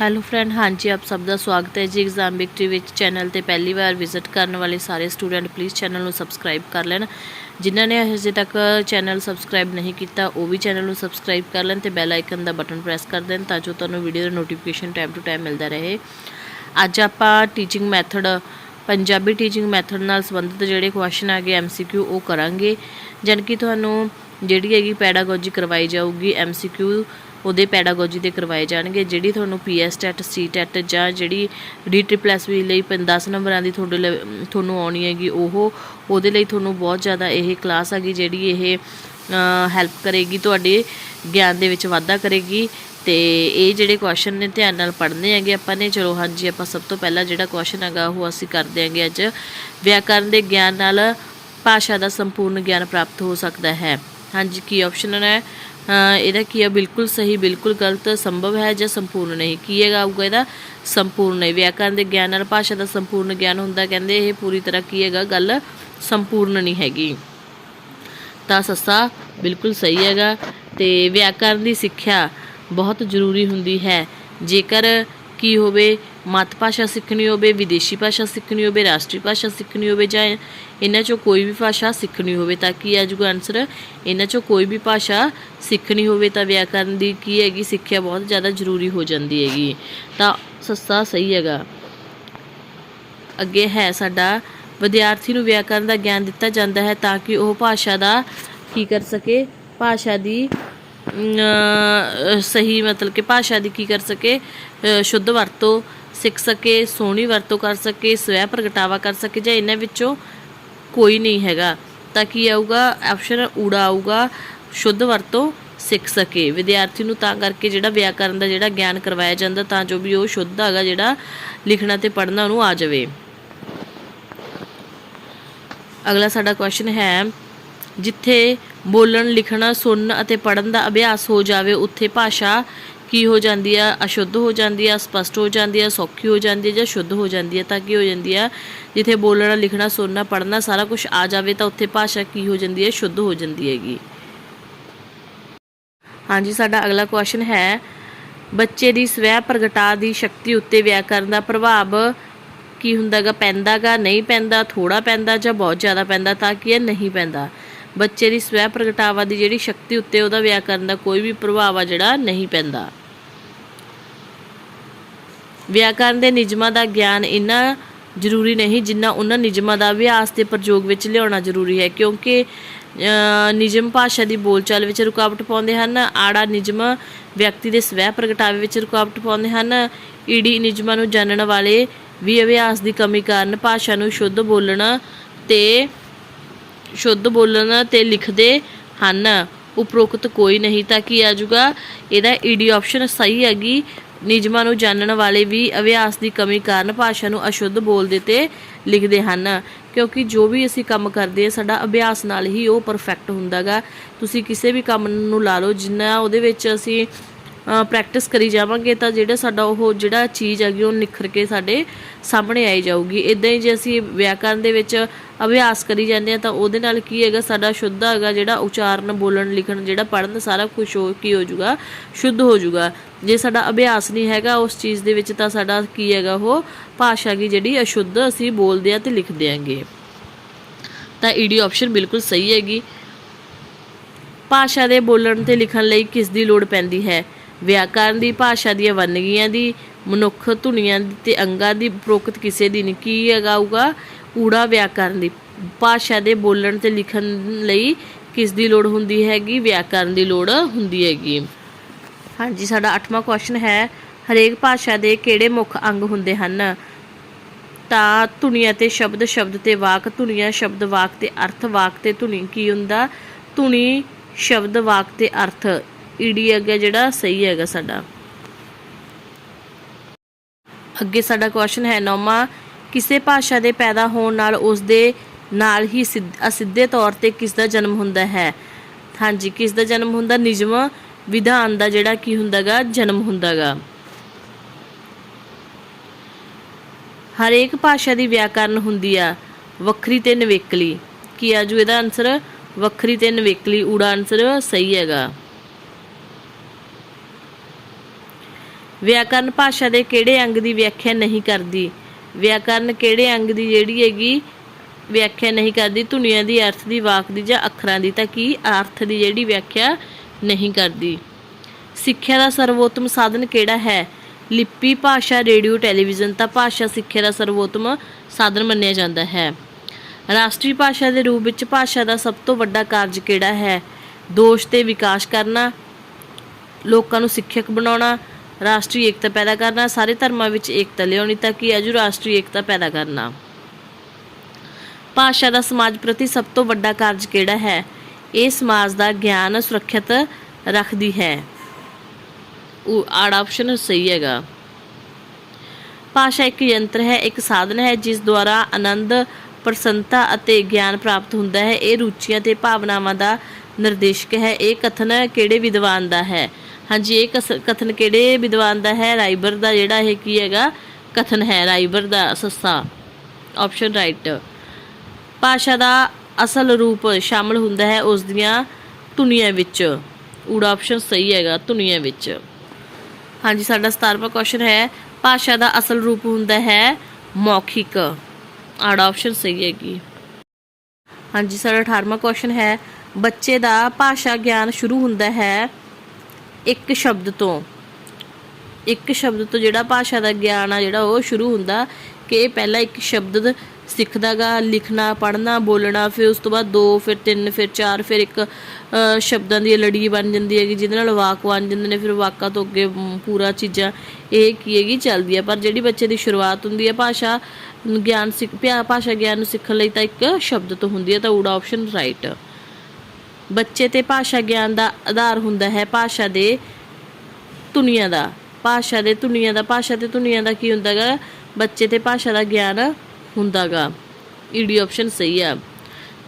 Hello friend, ਹਾਂਜੀ, ਆਪ ਸਭ ਦਾ ਸਵਾਗਤ ਹੈ ਜੀ ਐਗਜ਼ਾਮ ਵਿਕਟਰੀ ਵਿੱਚ। ਚੈਨਲ ਤੇ ਪਹਿਲੀ ਵਾਰ ਵਿਜ਼ਿਟ ਕਰਨ ਵਾਲੇ ਸਾਰੇ ਸਟੂਡੈਂਟ ਪਲੀਜ਼ ਚੈਨਲ ਨੂੰ ਸਬਸਕ੍ਰਾਈਬ ਕਰ ਲੈਣ। ਜਿਨ੍ਹਾਂ ਨੇ ਅਜੇ ਤੱਕ ਚੈਨਲ ਸਬਸਕ੍ਰਾਈਬ ਨਹੀਂ ਕੀਤਾ, ਉਹ ਵੀ ਚੈਨਲ ਨੂੰ ਸਬਸਕ੍ਰਾਈਬ ਕਰ ਲੈਣ ਤੇ ਬੈਲ ਆਈਕਨ ਦਾ ਬਟਨ ਪ੍ਰੈਸ ਕਰ ਦੇਣ ਤਾਂ ਜੋ ਤੁਹਾਨੂੰ ਵੀਡੀਓ ਦਾ ਨੋਟੀਫਿਕੇਸ਼ਨ ਟਾਈਮ ਟੂ ਟਾਈਮ ਮਿਲਦਾ ਰਹੇ। ਅੱਜ ਆਪਾਂ teaching method Punjabi teaching method ਨਾਲ ਸੰਬੰਧਿਤ ਜਿਹੜੇ ਕੁਐਸਚਨ ਆਗੇ ਐਮਸੀਕਿਊ ਉਹ ਕਰਾਂਗੇ। ਜਾਣੀ ਕਿ ਤੁਹਾਨੂੰ ਜਿਹੜੀ ਹੈਗੀ ਪੈਡਾਗੋਜੀ ਕਰਵਾਈ ਜਾਊਗੀ ਐਮਸੀਕਿਊ ਉਹਦੇ ਪੈਡਾਗੋਜੀ ਦੇ ਕਰਵਾਏ ਜਾਣਗੇ, ਜਿਹੜੀ ਤੁਹਾਨੂੰ ਪੀਐਸ ਟੈਟ ਸੀ ਟੈਟ ਜਾਂ ਜਿਹੜੀ ਡੀ ਟ੍ਰਿਪਲ ਐਸ ਵੀ ਲਈ 10 ਨੰਬਰਾਂ ਦੀ ਤੁਹਾਡੇ ਲਈ- ਤੁਹਾਨੂੰ ਆਉਣੀ ਹੈਗੀ, ਉਹ, ਉਹਦੇ ਲਈ ਤੁਹਾਨੂੰ ਬਹੁਤ ਜ਼ਿਆਦਾ ਇਹ ਕਲਾਸ ਹੈਗੀ ਜਿਹੜੀ ਇਹ ਹੈਲਪ ਕਰੇਗੀ, ਤੁਹਾਡੇ ਗਿਆਨ ਦੇ ਵਿੱਚ ਵਾਧਾ ਕਰੇਗੀ। ਤੇ ਇਹ ਜਿਹੜੇ ਕੁਐਸਚਨ ਨੇ ਧਿਆਨ ਨਾਲ ਪੜ੍ਹਨੇ ਹੈਗੇ ਆਪਾਂ ਨੇ, ਚਲੋ ਹਾਂਜੀ, ਆਪਾਂ ਸਭ ਤੋਂ ਪਹਿਲਾਂ ਜਿਹੜਾ ਕੁਐਸਚਨ ਹੈਗਾ, ਉਹ ਅਸੀਂ ਕਰਦੇ ਹਾਂਗੇ ਅੱਜ। ਵਿਆਕਰਨ ਦੇ ਗਿਆਨ ਨਾਲ ਭਾਸ਼ਾ ਦਾ ਸੰਪੂਰਨ ਗਿਆਨ ਪ੍ਰਾਪਤ ਹੋ ਸਕਦਾ ਹੈ। ਹਾਂਜੀ, ਕੀ ਆਪਸ਼ਨ ਹੈ? ਇਹਦਾ ਕੀ ਹੈ ਬਿਲਕੁਲ ਸਹੀ, ਬਿਲਕੁਲ ਗਲਤ, ਸੰਭਵ ਹੈ ਜਾਂ ਸੰਪੂਰਨ ਨਹੀਂ? ਕੀ ਹੈਗਾ ਆਊਗਾ ਇਹਦਾ? ਸੰਪੂਰਨ ਨਹੀਂ। ਵਿਆਕਰਨ ਦੇ ਗਿਆਨ ਨਾਲ, ਭਾਸ਼ਾ ਦਾ ਸੰਪੂਰਨ ਗਿਆਨ ਹੁੰਦਾ, ਕਹਿੰਦੇ ਇਹ ਪੂਰੀ ਤਰ੍ਹਾਂ ਕੀ ਹੈਗਾ? ਗੱਲ ਸੰਪੂਰਨ ਨਹੀਂ ਹੈਗੀ। ਤਾਂ ਸੱਸਾ, ਬਿਲਕੁਲ ਸਹੀ ਹੈਗਾ ਤੇ ਵਿਆਕਰਨ ਦੀ ਸਿੱਖਿਆ ਬਹੁਤ ਜ਼ਰੂਰੀ ਹੁੰਦੀ ਹੈ। ਜੇਕਰ ਕੀ ਹੋਵੇ, ਮਤ ਭਾਸ਼ਾ ਸਿੱਖਣੀ ਹੋਵੇ, ਵਿਦੇਸ਼ੀ ਭਾਸ਼ਾ ਸਿੱਖਣੀ ਹੋਵੇ, ਰਾਸ਼ਟਰੀ ਭਾਸ਼ਾ ਸਿੱਖਣੀ ਹੋਵੇ ਜਾਂ ਇਹਨਾਂ ਚੋਂ ਕੋਈ ਵੀ ਭਾਸ਼ਾ ਸਿੱਖਣੀ ਹੋਵੇ ਤਾਂ ਕੀ ਆ ਜਾਊਗਾ ਆਨਸਰ ਇਹਨਾਂ ਚੋਂ ਕੋਈ ਵੀ ਭਾਸ਼ਾ ਸਿੱਖਣੀ ਹੋਵੇ ਤਾਂ ਵਿਆਕਰਨ ਦੀ ਕੀ ਹੈਗੀ? ਸਿੱਖਿਆ ਬਹੁਤ ਜ਼ਿਆਦਾ ਜ਼ਰੂਰੀ ਹੋ ਜਾਂਦੀ ਹੈਗੀ। ਤਾਂ ਸਸਤਾ ਸਹੀ ਹੈਗਾ। ਅੱਗੇ ਹੈ ਸਾਡਾ, ਵਿਦਿਆਰਥੀ ਨੂੰ ਵਿਆਕਰਨ ਦਾ ਗਿਆਨ ਦਿੱਤਾ ਜਾਂਦਾ ਹੈ ਤਾਂ ਕਿ ਉਹ ਭਾਸ਼ਾ ਦਾ ਕੀ ਕਰ ਸਕੇ? ਭਾਸ਼ਾ ਦੀ ਸਹੀ ਮਤਲਬ ਕਿ ਭਾਸ਼ਾ ਦੀ ਕੀ ਕਰ ਸਕੇ? ਸ਼ੁੱਧ ਵਰਤੋਂ ਸਿੱਖ ਸਕੇ, ਸੋਹਣੀ ਵਰਤੋਂ ਕਰ ਸਕੇ, ਸਵੈ ਪ੍ਰਗਟਾਵਾ ਕਰ ਸਕੇ ਜਾਂ ਇਹਨਾਂ ਵਿੱਚੋਂ ਕੋਈ ਨਹੀਂ ਹੈਗਾ। ਤਾਂ ਕੀ ਆਊਗਾ? ਆਪਸ਼ਨ ਊੜਾ ਆਊਗਾ। ਸ਼ੁੱਧ ਵਰਤੋਂ ਸਿੱਖ ਸਕੇ। ਵਿਦਿਆਰਥੀ ਨੂੰ ਤਾਂ ਕਰਕੇ ਜਿਹੜਾ ਵਿਆਕਰਨ ਦਾ ਜਿਹੜਾ ਗਿਆਨ ਕਰਵਾਇਆ ਜਾਂਦਾ, ਤਾਂ ਜੋ ਵੀ ਉਹ ਸ਼ੁੱਧ ਹੈਗਾ ਜਿਹੜਾ ਲਿਖਣਾ ਤੇ ਪੜ੍ਹਨਾ ਉਹਨੂੰ ਆ ਜਾਵੇ। ਅਗਲਾ ਸਾਡਾ ਕੁਐਸਚਨ ਹੈ, ਜਿੱਥੇ ਬੋਲਣ, ਲਿਖਣਾ, ਸੁਣਨ ਅਤੇ ਪੜ੍ਹਨ ਦਾ ਅਭਿਆਸ ਹੋ ਜਾਵੇ, ਉੱਥੇ ਭਾਸ਼ਾ ਕੀ ਹੋ ਜਾਂਦੀ ਆ, ਅਸ਼ੁੱਧ ਹੋ ਜਾਂਦੀ ਆ, ਸਪਸ਼ਟ ਹੋ ਜਾਂਦੀ ਆ, ਸੌਖੀ ਹੋ ਜਾਂਦੀ ਹੈ ਜਾਂ ਸ਼ੁੱਧ ਹੋ ਜਾਂਦੀ ਹੈ ਤਾਂ ਕੀ ਹੋ ਜਾਂਦੀ ਆ? ਜਿੱਥੇ ਬੋਲਣਾ, ਲਿਖਣਾ, ਸੁਣਨਾ, ਪੜ੍ਹਨਾ ਸਾਰਾ ਕੁਝ ਆ ਜਾਵੇ ਤਾਂ ਉੱਥੇ ਭਾਸ਼ਾ ਕੀ ਹੋ ਜਾਂਦੀ ਹੈ ਸ਼ੁੱਧ ਹੋ ਜਾਂਦੀ ਹੈਗੀ। ਹਾਂਜੀ, ਸਾਡਾ ਅਗਲਾ ਕੁਐਸਚਨ ਹੈ, ਬੱਚੇ ਦੀ ਸਵੈ ਪ੍ਰਗਟਾ ਦੀ ਸ਼ਕਤੀ ਉੱਤੇ ਵਿਆਕਰਨ ਦਾ ਪ੍ਰਭਾਵ ਕੀ ਹੁੰਦਾਗਾ ਪੈਂਦਾਗਾ ਨਹੀਂ ਪੈਂਦਾ ਥੋੜਾ ਪੈਂਦਾ ਜਾਂ ਬਹੁਤ ਜ਼ਿਆਦਾ ਪੈਂਦਾ ਤਾਂ ਕਿ ਇਹ ਨਹੀਂ ਪੈਂਦਾ। ਬੱਚੇ ਦੀ ਸਵੈ ਪ੍ਰਗਟਾਵਾ ਦੀ ਜਿਹੜੀ ਸ਼ਕਤੀ ਉੱਤੇ ਉਹਦਾ ਵਿਆਕਰਨ ਦਾ ਕੋਈ ਵੀ ਪ੍ਰਭਾਵ ਆ ਜਿਹੜਾ, ਨਹੀਂ ਪੈਂਦਾ। ਵਿਆਕਰਨ ਦੇ ਨਿਯਮਾਂ ਦਾ ਗਿਆਨ ਇੰਨਾ ਜ਼ਰੂਰੀ ਨਹੀਂ ਜਿੰਨਾ ਉਹਨਾਂ ਨਿਯਮਾਂ ਦਾ ਅਭਿਆਸ ਤੇ ਪ੍ਰਯੋਗ ਵਿੱਚ ਲਿਆਉਣਾ ਜ਼ਰੂਰੀ ਹੈ, ਕਿਉਂਕਿ ਨਿਯਮ ਭਾਸ਼ਾ ਦੀ ਬੋਲਚਾਲ ਵਿੱਚ ਰੁਕਾਵਟ ਪਾਉਂਦੇ ਹਨ, ਆੜਾ ਨਿਯਮ ਵਿਅਕਤੀ ਦੇ ਸਵੈ ਪ੍ਰਗਟਾਵੇ ਵਿੱਚ ਰੁਕਾਵਟ ਪਾਉਂਦੇ ਹਨ ਈਡੀ ਨਿਯਮਾਂ ਨੂੰ ਜਾਣਨ ਵਾਲੇ ਵੀ ਅਭਿਆਸ ਦੀ ਕਮੀ ਕਾਰਨ ਭਾਸ਼ਾ ਨੂੰ ਸ਼ੁੱਧ ਬੋਲਣ ਤੇ, ਸ਼ੁੱਧ ਬੋਲਣ ਤੇ ਲਿਖਦੇ ਹਨ। ਉਪਰੋਕਤ ਕੋਈ ਨਹੀਂ ਤਾਂ ਕੀ ਆ ਜਾਊਗਾ? ਇਹਦਾ ਈਡੀ ਆਪਸ਼ਨ ਸਹੀ ਹੈਗੀ ਨਿਯਮਾਂ ਨੂੰ ਜਾਣਨ ਵਾਲੇ ਵੀ ਅਭਿਆਸ ਦੀ ਕਮੀ ਕਾਰਨ ਭਾਸ਼ਾ ਨੂੰ ਅਸ਼ੁੱਧ ਬੋਲਦੇ ਤੇ ਲਿਖਦੇ ਹਨ। ਕਿਉਂਕਿ ਜੋ ਵੀ ਅਸੀਂ ਕੰਮ ਕਰਦੇ ਹਾਂ, ਸਾਡਾ ਅਭਿਆਸ ਨਾਲ ਹੀ ਉਹ ਪਰਫੈਕਟ ਹੁੰਦਾਗਾ। ਤੁਸੀਂ ਕਿਸੇ ਵੀ ਕੰਮ ਨੂੰ ਲਾ ਲਓ, ਜਿੰਨਾ ਉਹਦੇ ਵਿੱਚ ਅਸੀਂ ਪ੍ਰੈਕਟਿਸ ਕਰੀ ਜਾਵਾਂਗੇ, ਤਾਂ ਜਿਹੜਾ ਸਾਡਾ ਉਹ ਜਿਹੜਾ ਚੀਜ਼ ਹੈਗੀ, ਉਹ ਨਿਖਰ ਕੇ ਸਾਡੇ ਸਾਹਮਣੇ ਆਈ ਜਾਊਗੀ। ਇਦਾਂ ਹੀ ਜੇ ਅਸੀਂ ਵਿਆਕਰਨ ਦੇ ਵਿੱਚ ਅਭਿਆਸ ਕਰੀ ਜਾਂਦੇ ਆ, ਤਾਂ ਉਹਦੇ ਨਾਲ ਕੀ ਹੈਗਾ, ਸਾਡਾ ਸ਼ੁੱਧ ਹੈਗਾ, ਜਿਹੜਾ ਉਚਾਰਨ, ਬੋਲਣ, ਲਿਖਣ, ਜਿਹੜਾ ਪੜ੍ਹਨ, ਸਾਰਾ ਕੁਝ ਹੋ ਕੀ ਹੋ ਜਾਊਗਾ, ਸ਼ੁੱਧ ਹੋ ਜਾਊਗਾ। ਜੇ ਸਾਡਾ ਅਭਿਆਸ ਨਹੀਂ ਹੈਗਾ ਉਸ ਚੀਜ਼ ਦੇ ਵਿੱਚ, ਤਾਂ ਸਾਡਾ ਕੀ ਹੈਗਾ ਉਹ ਭਾਸ਼ਾ ਕੀ ਜਿਹੜੀ ਅਸ਼ੁੱਧ ਅਸੀਂ ਬੋਲਦੇ ਆ ਤੇ ਲਿਖਦੇ ਆਂਗੇ। ਤਾਂ ਈਡੀ ਆਪਸ਼ਨ ਬਿਲਕੁਲ ਸਹੀ ਹੈਗੀ। ਭਾਸ਼ਾ ਦੇ ਬੋਲਣ ਤੇ ਲਿਖਣ ਲਈ ਕਿਸ ਦੀ ਲੋੜ ਪੈਂਦੀ ਹੈ? ਵਿਆਕਰਨ ਦੀ ਭਾਸ਼ਾ ਦੀਆਂ ਵੰਨਗੀਆਂ ਦੀ, ਮਨੁੱਖ ਧੁਨੀਆਂ ਤੇ ਅੰਗਾਂ ਦੀ ਉਪਰੋਕਤ ਕਿਸੇ ਦੀ ਨਹੀਂ ਕੀ ਹੈਗਾਊਗਾ ਊੜਾ ਵਿਆਕਰਨ ਦੀ, ਭਾਸ਼ਾ ਦੇ ਬੋਲਣ ਤੇ ਲਿਖਣ ਲਈ ਕਿਸ ਦੀ ਲੋੜ ਹੁੰਦੀ ਹੈਗੀ ਵਿਆਕਰਨ ਦੀ ਲੋੜ ਹੁੰਦੀ ਹੈਗੀ। ਹਾਂਜੀ, ਸਾਡਾ 8ਵਾਂ ਕੁਐਸਚਨ ਹੈ, ਹਰੇਕ ਭਾਸ਼ਾ ਦੇ ਕਿਹੜੇ ਮੁੱਖ ਅੰਗ ਹੁੰਦੇ ਹਨ? ਤਾਂ ਧੁਨੀਆਂ ਤੇ ਸ਼ਬਦ ਸ਼ਬਦ ਤੇ ਵਾਕ ਧੁਨੀਆਂ ਸ਼ਬਦ ਵਾਕ ਤੇ ਅਰਥ, ਵਾਕ ਤੇ ਧੁਨੀ, ਕੀ ਹੁੰਦਾ? ਧੁਨੀ, ਸ਼ਬਦ, ਵਾਕ ਤੇ ਅਰਥ ਈਡੀ ਅੱਗੇ ਜਿਹੜਾ ਸਹੀ ਹੈਗਾ ਸਾਡਾ। ਅੱਗੇ ਸਾਡਾ ਕੁਐਸਚਨ ਹੈ ਨੌਵਾਂ ਕਿਸੇ ਭਾਸ਼ਾ ਦੇ ਪੈਦਾ ਹੋਣ ਨਾਲ ਉਸ ਦੇ ਨਾਲ ਹੀ ਸਿੱਧ- ਅਸਿੱਧੇ ਤੌਰ ਤੇ ਕਿਸ ਦਾ ਜਨਮ ਹੁੰਦਾ ਹੈ? ਹਾਂਜੀ ਕਿਸ ਦਾ ਜਨਮ ਹੁੰਦਾ? ਨਿਯਮ ਵਿਧਾਨ ਦਾ ਜਿਹੜਾ ਕੀ ਹੁੰਦਾਗਾ, ਜਨਮ ਹੁੰਦਾਗਾ। ਹਰੇਕ ਭਾਸ਼ਾ ਦੀ ਵਿਆਕਰਨ ਹੁੰਦੀ ਆ, ਵੱਖਰੀ ਤੇ ਨਵੇਕਲੀ। ਕੀ ਆ ਆਜੂ ਇਹਦਾ ਆਨਸਰ ਵੱਖਰੀ ਤੇ ਨਵੇਕਲੀ, ਊੜਾ ਆਨਸਰ ਸਹੀ ਹੈਗਾ। ਵਿਆਕਰਨ ਭਾਸ਼ਾ ਦੇ ਕਿਹੜੇ ਅੰਗ ਦੀ ਵਿਆਖਿਆ ਨਹੀਂ ਕਰਦੀ? ਵਿਆਕਰਨ ਕਿਹੜੇ ਅੰਗ ਦੀ ਜਿਹੜੀ ਹੈਗੀ ਵਿਆਖਿਆ ਨਹੀਂ ਕਰਦੀ, ਧੁਨੀਆਂ ਦੀ, ਅਰਥ ਦੀ, ਵਾਕ ਦੀ ਜਾਂ ਅੱਖਰਾਂ ਦੀ, ਤਾਂ ਕੀ ਅਰਥ ਦੀ ਜਿਹੜੀ ਵਿਆਖਿਆ ਨਹੀਂ ਕਰਦੀ? ਸਿੱਖਿਆ ਦਾ ਸਰਵੋਤਮ ਸਾਧਨ ਕਿਹੜਾ ਹੈ? ਲਿਪੀ ਭਾਸ਼ਾ, ਰੇਡੀਓ, ਟੈਲੀਵਿਜ਼ਨ, ਤਾਂ ਭਾਸ਼ਾ ਸਿੱਖਿਆ ਦਾ ਸਰਵੋਤਮ ਸਾਧਨ ਮੰਨਿਆ ਜਾਂਦਾ ਹੈ। ਰਾਸ਼ਟਰੀ ਭਾਸ਼ਾ ਦੇ ਰੂਪ ਵਿੱਚ ਭਾਸ਼ਾ ਦਾ ਸਭ ਤੋਂ ਵੱਡਾ ਕਾਰਜ ਕਿਹੜਾ ਹੈ? ਦੋਸ਼ ਤੇ ਵਿਕਾਸ ਕਰਨਾ, ਲੋਕਾਂ ਨੂੰ ਸਿੱਖਿਅਕ ਬਣਾਉਣਾ ਰਾਸ਼ਟਰੀ ਏਕਤਾ ਪੈਦਾ ਕਰਨਾ, ਸਾਰੇ ਧਰਮਾਂ ਵਿੱਚ ਏਕਤਾ ਲਿਆਉਣੀ ਤਾਂ ਕਿ ਅਜੂ ਰਾਸ਼ਟਰੀ ਏਕਤਾ ਪੈਦਾ ਕਰਨਾ? ਭਾਸ਼ਾ ਦਾ ਸਮਾਜ ਪ੍ਰਤੀ ਸਭ ਤੋਂ ਵੱਡਾ ਕਾਰਜ ਕਿਹੜਾ ਹੈ? ਇਹ ਸਮਾਜ ਦਾ ਗਿਆਨ ਸੁਰੱਖਿਅਤ ਰੱਖਦੀ ਹੈ। ਉਹ ਆੜ ਆਪਸ਼ਨ ਸਹੀ ਹੈਗਾ। ਭਾਸ਼ਾ ਇੱਕ ਯੰਤਰ ਹੈ, ਇੱਕ ਸਾਧਨ ਹੈ, ਜਿਸ ਦੁਆਰਾ ਆਨੰਦ, ਪ੍ਰਸੰਨਤਾ ਅਤੇ ਗਿਆਨ ਪ੍ਰਾਪਤ ਹੁੰਦਾ ਹੈ। ਇਹ ਰੁਚੀਆਂ ਤੇ ਭਾਵਨਾਵਾਂ ਦਾ ਨਿਰਦੇਸ਼ਕ ਹੈ। ਇਹ ਕਥਨ ਕਿਹੜੇ ਵਿਦਵਾਨ ਦਾ ਹੈ? ਹਾਂਜੀ, ਇਹ ਕਸ- ਕਥਨ ਕਿਹੜੇ ਵਿਦਵਾਨ ਦਾ ਹੈ? ਰਾਈਬਰ ਦਾ ਜਿਹੜਾ ਇਹ ਕੀ ਹੈਗਾ? ਕਥਨ ਹੈ ਰਾਈਬਰ ਦਾ ਸੱਸਾ। ਆਪਸ਼ਨ ਰਾਈਟ ਭਾਸ਼ਾ ਦਾ ਅਸਲ ਰੂਪ ਸ਼ਾਮਲ ਹੁੰਦਾ ਹੈ ਉਸ ਦੀਆਂ ਧੁਨੀਆਂ ਵਿੱਚ। ਊੜਾ ਆਪਸ਼ਨ ਸਹੀ ਹੈਗਾ, ਧੁਨੀਆਂ ਵਿੱਚ। ਹਾਂਜੀ, ਸਾਡਾ 17ਵਾਂ ਕੁਐਸਚਨ ਹੈ। ਭਾਸ਼ਾ ਦਾ ਅਸਲ ਰੂਪ ਹੁੰਦਾ ਹੈ ਮੌਖਿਕ। ਆੜਾ ਆਪਸ਼ਨ ਸਹੀ ਹੈਗੀ। ਹਾਂਜੀ, ਸਾਡਾ 18ਵਾਂ ਕੁਐਸਚਨ ਹੈ। ਬੱਚੇ ਦਾ ਭਾਸ਼ਾ ਗਿਆਨ ਸ਼ੁਰੂ ਹੁੰਦਾ ਹੈ ਇੱਕ ਸ਼ਬਦ ਤੋਂ, ਇੱਕ ਸ਼ਬਦ ਤੋਂ ਜਿਹੜਾ ਭਾਸ਼ਾ ਦਾ ਗਿਆਨ ਆ ਜਿਹੜਾ ਉਹ ਸ਼ੁਰੂ ਹੁੰਦਾ ਕਿ ਪਹਿਲਾਂ ਇੱਕ ਸ਼ਬਦ ਸਿੱਖਦਾਗਾ ਲਿਖਣਾ, ਪੜ੍ਹਨਾ, ਬੋਲਣਾ, ਫਿਰ ਉਸ ਤੋਂ ਬਾਅਦ ਦੋ, ਫਿਰ ਤਿੰਨ, ਫਿਰ ਚਾਰ, ਫਿਰ ਇੱਕ ਸ਼ਬਦਾਂ ਦੀ ਲੜੀ ਬਣ ਜਾਂਦੀ ਹੈਗੀ ਜਿਹਦੇ ਨਾਲ ਵਾਕ ਬਣ ਜਾਂਦੇ ਨੇ, ਫਿਰ ਵਾਕਾਂ ਤੋਂ ਅੱਗੇ ਪੂਰਾ ਚੀਜ਼ਾਂ ਇਹ ਕੀ ਹੈਗੀ ਚੱਲਦੀ ਹੈ ਪਰ ਜਿਹੜੀ ਬੱਚੇ ਦੀ ਸ਼ੁਰੂਆਤ ਹੁੰਦੀ ਹੈ ਭਾਸ਼ਾ ਗਿਆਨ ਸਿੱਖ ਭਾਸ਼ਾ ਗਿਆਨ ਨੂੰ ਸਿੱਖਣ ਲਈ ਤਾਂ ਇੱਕ ਸ਼ਬਦ ਤੋਂ ਹੁੰਦੀ ਹੈ ਤਾਂ ਊੜਾ ਆਪਸ਼ਨ ਰਾਈਟ ਬੱਚੇ ਤੇ ਭਾਸ਼ਾ ਗਿਆਨ ਦਾ ਆਧਾਰ ਹੁੰਦਾ ਹੈ। ਭਾਸ਼ਾ ਦੇ ਧੁਨੀਆਂ ਦਾ। ਭਾਸ਼ਾ ਦੇ ਧੁਨੀਆਂ ਦਾ ਭਾਸ਼ਾ ਤੇ ਧੁਨੀਆਂ ਦਾ ਕੀ ਹੁੰਦਾਗਾ? ਬੱਚੇ ਤੇ ਭਾਸ਼ਾ ਦਾ ਗਿਆਨ ਹੁੰਦਾਗਾ। ਈਡੀ ਆਪਸ਼ਨ ਸਹੀ ਆ।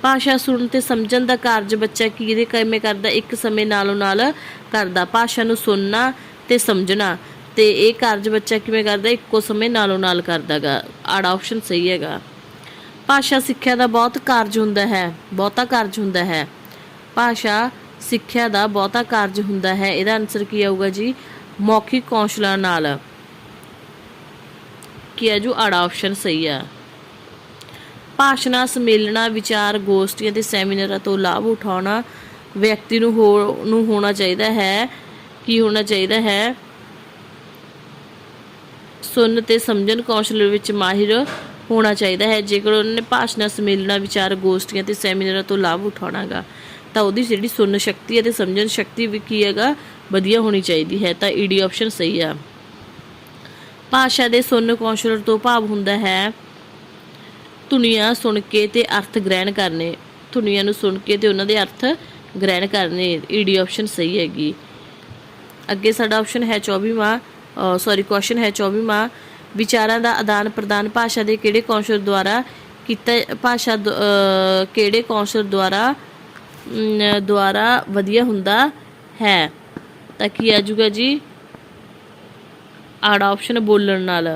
ਭਾਸ਼ਾ ਸੁਣਨ ਤੇ ਸਮਝਣ ਦਾ ਕਾਰਜ ਬੱਚਾ ਕਿਹਦੇ ਕਿਵੇਂ ਕਰਦਾ? ਇੱਕ ਸਮੇਂ ਨਾਲੋਂ ਨਾਲ ਕਰਦਾ। ਭਾਸ਼ਾ ਨੂੰ ਸੁਣਨਾ ਤੇ ਸਮਝਣਾ ਤੇ ਇਹ ਕਾਰਜ ਬੱਚਾ ਕਿਵੇਂ ਕਰਦਾ? ਇੱਕੋ ਸਮੇਂ ਨਾਲੋਂ ਨਾਲ ਕਰਦਾਗਾ। ਆੜਾ ਆਪਸ਼ਨ ਸਹੀ ਹੈਗਾ। ਭਾਸ਼ਾ ਸਿੱਖਿਆ ਦਾ ਬਹੁਤ ਕਾਰਜ ਹੁੰਦਾ ਹੈ। ਬਹੁਤਾ ਕਾਰਜ ਹੁੰਦਾ ਹੈ। ਭਾਸ਼ਾ ਸਿੱਖਿਆ ਦਾ ਬਹੁਤਾ ਕਾਰਜ ਹੁੰਦਾ ਹੈ। ਇਹਦਾ ਆਨਸਰ ਕੀ ਆਊਗਾ ਜੀ? ਮੌਖਿਕ ਕੌਸ਼ਲਾਂ ਨਾਲ। ਕੀ ਹੈ ਜੋ ਆੜਾ ਆਪਸ਼ਨ ਸਹੀ ਆ? ਭਾਸ਼ਣਾ, ਸਮੇਲਣਾ, ਵਿਚਾਰ ਗੋਸ਼ਟੀਆਂ ਤੇ ਸੈਮੀਨਾਰਾਂ ਤੋਂ ਲਾਭ ਉਠਾਉਣਾ ਵਿਅਕਤੀ ਨੂੰ ਹੋ, ਨੂੰ ਹੋਣਾ ਚਾਹੀਦਾ ਹੈ। ਕੀ ਹੋਣਾ ਚਾਹੀਦਾ ਹੈ? ਸੁਣਨ ਤੇ ਸਮਝਣ ਕੌਸ਼ਲ ਵਿੱਚ ਮਾਹਿਰ ਹੋਣਾ ਚਾਹੀਦਾ ਹੈ। ਜੇਕਰ ਉਹਨਾਂ ਨੇ ਭਾਸ਼ਣਾ, ਸਮੇਲਣਾ, ਵਿਚਾਰ ਗੋਸ਼ਟੀਆਂ ਤੇ ਸੈਮੀਨਾਰਾਂ ਤੋਂ ਲਾਭ ਉਠਾਉਣਾਗਾ ਤਾਂ ਉਹਦੀ ਜਿਹੜੀ ਸੁਣਨ ਸ਼ਕਤੀ ਅਤੇ ਸਮਝਣ ਸ਼ਕਤੀ ਵੀ ਕੀ ਹੈਗਾ ਵਧੀਆ ਹੋਣੀ ਚਾਹੀਦੀ ਹੈ ਤਾਂ ਈਡੀ ਆਪਸ਼ਨ ਸਹੀ ਆ। ਭਾਸ਼ਾ ਦੇ ਸੁਣਨ ਕੌਸ਼ਲ ਤੋਂ ਭਾਵ ਹੁੰਦਾ ਹੈ ਧੁਨੀਆਂ ਸੁਣ ਕੇ ਤੇ ਅਰਥ ਗ੍ਰਹਿਣ ਕਰਨੇ। ਧੁਨੀਆਂ ਨੂੰ ਸੁਣ ਕੇ ਤੇ ਉਹਨਾਂ ਦੇ ਅਰਥ ਗ੍ਰਹਿਣ ਕਰਨੇ ਈਡੀ ਆਪਸ਼ਨ ਸਹੀ ਹੈਗੀ। ਅੱਗੇ ਸਾਡਾ ਆਪਸ਼ਨ ਹੈ 24ਵਾਂ ਸੌਰੀ ਕੁਐਸਚਨ ਹੈ 24ਵਾਂ ਵਿਚਾਰਾਂ ਦਾ ਆਦਾਨ ਪ੍ਰਦਾਨ ਭਾਸ਼ਾ ਦੇ ਕਿਹੜੇ ਕੌਸ਼ਲ ਦੁਆਰਾ ਕੀਤਾ ਭਾਸ਼ਾ ਅਹ, ਕਿਹੜੇ ਕੌਸ਼ਲ ਦੁਆਰਾ ਦੁਆਰਾ ਵਧੀਆ ਹੁੰਦਾ ਹੈ। ਤਾਂ ਕੀ ਆ ਜਾਊਗਾ ਜੀ? ਆੜਾ ਆਪਸ਼ਨ ਬੋਲਣ ਨਾਲ।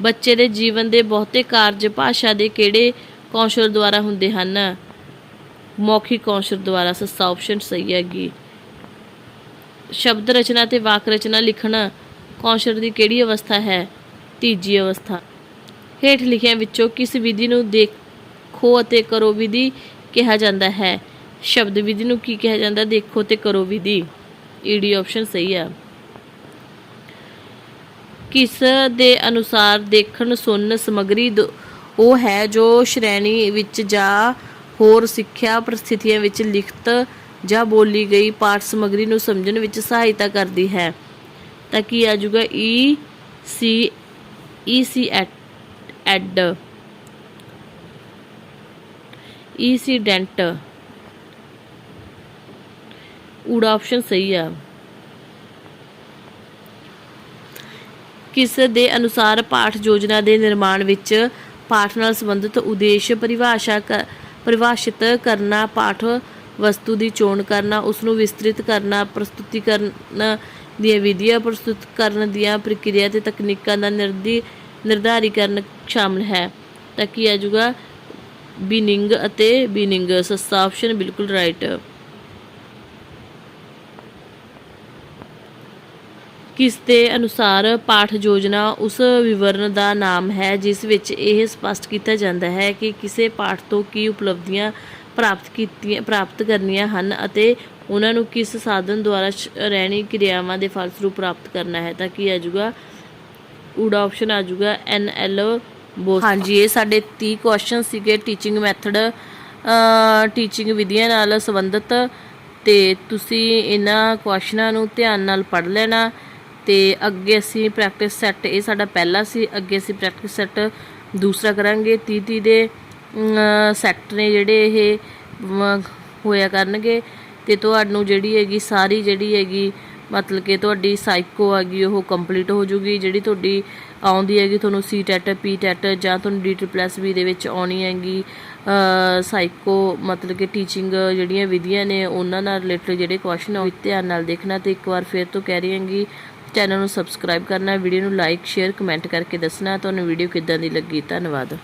ਬੱਚੇ ਦੇ ਜੀਵਨ ਦੇ ਬਹੁਤੇ ਕਾਰਜ ਭਾਸ਼ਾ ਦੇ ਕਿਹੜੇ ਕੌਸ਼ਲ ਦੁਆਰਾ ਹੁੰਦੇ ਹਨ? ਮੌਖਿਕ ਕੌਸ਼ਲ ਦੁਆਰਾ ਸੱਸਾ ਆਪਸ਼ਨ ਸਹੀ ਹੈਗੀ। ਸ਼ਬਦ ਰਚਨਾ ਤੇ ਵਾਕ ਰਚਨਾ ਲਿਖਣਾ ਕੌਸ਼ਲ ਦੀ ਕਿਹੜੀ ਅਵਸਥਾ ਹੈ? ਤੀਜੀ ਅਵਸਥਾ। ਹੇਠ ਲਿਖਿਆਂ ਵਿੱਚੋਂ ਕਿਸ ਵਿਧੀ ਨੂੰ ਦੇਖੋ ਅਤੇ ਕਰੋ? ਵਿਧੀ ਕਿਹਾ ਜਾਂਦਾ ਹੈ। ਸ਼ਬਦ ਵਿਧੀ ਨੂੰ ਕੀ ਕਿਹਾ ਜਾਂਦਾ? ਦੇਖੋ ਤੇ ਕਰੋ ਵਿਧੀ। ਈਡੀ ਆਪਸ਼ਨ ਸਹੀ ਆ। ਕਿਸ ਦੇ ਅਨੁਸਾਰ ਦੇਖਣ, ਸੁਣਨ, ਸਮਗਰੀ ਦ- ਉਹ ਹੈ ਜੋ ਸ਼੍ਰੇਣੀ ਵਿੱਚ ਜਾਂ ਹੋਰ ਸਿੱਖਿਆ ਪ੍ਰਸਥਿਤੀਆਂ ਵਿੱਚ ਲਿਖਤ ਜਾਂ ਬੋਲੀ ਗਈ ਪਾਠ ਸਮਗਰੀ ਨੂੰ ਸਮਝਣ ਵਿੱਚ ਸਹਾਇਤਾ ਕਰਦੀ ਹੈ। ਤਾਂ ਕੀ ਆ ਜਾਊਗਾ? ਈ ਸੀ ਈ ਸੀ ਐਡ ਈਸੀਡੈਂਟ ਊੜਾ ਆਪਸ਼ਨ ਸਹੀ ਆ। ਕਿਸ ਦੇ ਅਨੁਸਾਰ ਪਾਠ ਯੋਜਨਾ ਦੇ ਨਿਰਮਾਣ ਵਿੱਚ ਪਾਠ ਨਾਲ ਸੰਬੰਧਿਤ ਉਦੇਸ਼ ਪਰਿਭਾਸ਼ਾ ਪਰਿਭਾਸ਼ਿਤ ਕਰਨਾ, ਪਾਠ ਵਸਤੂ ਦੀ ਚੋਣ ਕਰਨਾ ਉਸ ਨੂੰ ਵਿਸਤ੍ਰਿਤ ਕਰਨਾ, ਪ੍ਰਸਤੁਤੀਕਰਨ ਦੀਆਂ ਵਿਧੀਆਂ ਪ੍ਰਸਤੁਤ ਕਰਨ ਦੀਆਂ ਪ੍ਰਕਿਰਿਆ ਤੇ ਤਕਨੀਕਾਂ ਦਾ ਨਿਰਦੀ, ਨਿਰਧਾਰੀਕਰਨ ਸ਼ਾਮਲ ਹੈ। ਤਾਂ ਕੀ ਆ ਜੂਗਾ ਬਿਨਿੰਗ ਅਤੇ ਬੀਨਿੰਗ। ਸਸਤਾ ਆਪਸ਼ਨ ਬਿਲਕੁਲ ਰਾਈਟ ਕਿਸ ਦੇ ਅਨੁਸਾਰ ਪਾਠ ਯੋਜਨਾ ਉਸ ਵਿਵਰਣ ਦਾ ਨਾਮ ਹੈ, ਜਿਸ ਵਿੱਚ ਇਹ ਸਪਸ਼ਟ ਕੀਤਾ ਜਾਂਦਾ ਹੈ ਕਿ ਕਿਸੇ ਪਾਠ ਤੋਂ ਕੀ ਉਪਲਬਧੀਆਂ ਪ੍ਰਾਪਤ ਕੀਤੀਆਂ, ਪ੍ਰਾਪਤ ਕਰਨੀਆਂ ਹਨ ਅਤੇ ਉਹਨਾਂ ਨੂੰ ਕਿਸ ਸਾਧਨ ਦੁਆਰਾ ਰਹਿਣੀ ਕਿਰਿਆਵਾਂ ਦੇ ਫਲਸਰੂਪ ਪ੍ਰਾਪਤ ਕਰਨਾ ਹੈ। ਤਾਂ ਕੀ ਆ ਜਾਊਗਾ? ਊੜਾ ਆਪਸ਼ਨ ਆ ਜਾਊਗਾ ਐਨ ਐਲ ਹਾਂਜੀ ਇਹ ਸਾਡੇ 30 ਕੁਐਸਚਨ ਸੀਗੇ ਟੀਚਿੰਗ ਮੈਥਡ ਟੀਚਿੰਗ ਵਿਧੀਆਂ ਨਾਲ ਸੰਬੰਧਿਤ। ਤੇ ਤੁਸੀਂ ਇਹਨਾਂ ਕੁਐਸਚਨਾਂ ਨੂੰ ਧਿਆਨ ਨਾਲ ਪੜ੍ਹ ਲੈਣਾ ਤੇ ਅੱਗੇ ਅਸੀਂ ਪ੍ਰੈਕਟਿਸ ਸੈੱਟ ਇਹ ਸਾਡਾ ਪਹਿਲਾ ਸੀ ਅੱਗੇ ਅਸੀਂ ਪ੍ਰੈਕਟਿਸ ਸੈੱਟ ਦੂਸਰਾ ਕਰਾਂਗੇ। 30 30 ਦੇ ਸੈਕਟ ਨੇ ਜਿਹੜੇ ਇਹ ਹੋਇਆ ਕਰਨਗੇ। ਤੇ ਤੁਹਾਨੂੰ ਜਿਹੜੀ ਹੈਗੀ ਸਾਰੀ ਜਿਹੜੀ ਹੈਗੀ ਮਤਲਬ ਕਿ ਤੁਹਾਡੀ ਸਾਈਕੋ ਹੈਗੀ ਉਹ ਕੰਪਲੀਟ ਹੋ ਜੂਗੀ। ਜਿਹੜੀ ਤੁਹਾਡੀ ਆਉਂਦੀ ਹੈਗੀ, ਤੁਹਾਨੂੰ ਸੀ ਟੈਟ ਪੀ ਟੈਟ ਜਾਂ ਤੁਹਾਨੂੰ ਡੀ ਪਲੱਸ ਵੀ ਦੇ ਵਿੱਚ ਆਉਣੀ ਹੈਗੀ ਸਾਈਕੋ ਮਤਲਬ ਕਿ ਟੀਚਿੰਗ ਜਿਹੜੀਆਂ ਵਿਧੀਆਂ ਨੇ, ਉਹਨਾਂ ਨਾਲ ਰਿਲੇਟਡ ਜਿਹੜੇ ਕੁਐਸਚਨ ਆ, ਉਹ ਧਿਆਨ ਨਾਲ ਦੇਖਣਾ ਤੇ ਇੱਕ ਵਾਰ ਫਿਰ ਤੋਂ ਕਹਿ ਰਹੀ ਹੈਗੀ ਚੈਨਲ ਨੂੰ ਸਬਸਕ੍ਰਾਈਬ ਕਰਨਾ ਵੀਡੀਓ ਨੂੰ ਲਾਈਕ ਸ਼ੇਅਰ ਕਮੈਂਟ ਕਰਕੇ ਦੱਸਣਾ, ਤੁਹਾਨੂੰ ਵੀਡੀਓ ਕਿੱਦਾਂ ਦੀ ਲੱਗੀ? ਧੰਨਵਾਦ।